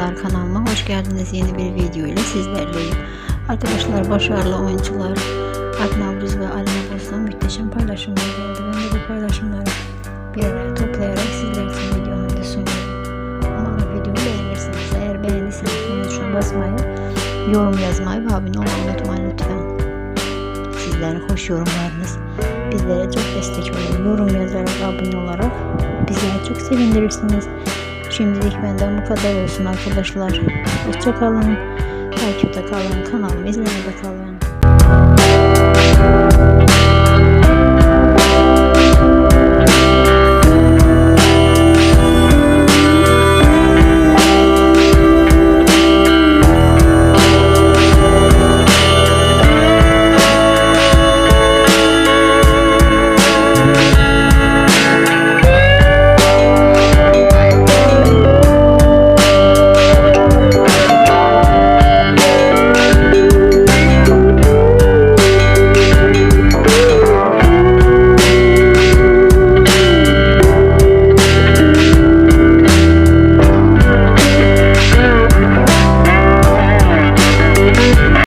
arkadaşlar kanalıma hoş geldiniz. Yeni bir video ile sizlerleyim. Arkadaşlar başarılı oyuncular Alp Navruz ve Alina Boz'dan muhteşem paylaşımlar geldi. Ben de bu paylaşımları bir araya toplayarak sizler için videomu da sunuyorum. Umarım videomu beğenirsiniz. Eğer beğendiyseniz beğen tuşuna basmayı, yorum yazmayı ve abone olmayı unutmayın lütfen. Sizlere hoş yorumlarınız bizlere çok destek olun. Yorum yazarak, abone olarak bizleri çok sevindirirsiniz. Şimdilik benden bu kadar olsun arkadaşlar. Hoşçakalın. Takipte kalın. Kanalımı izlemede kalın.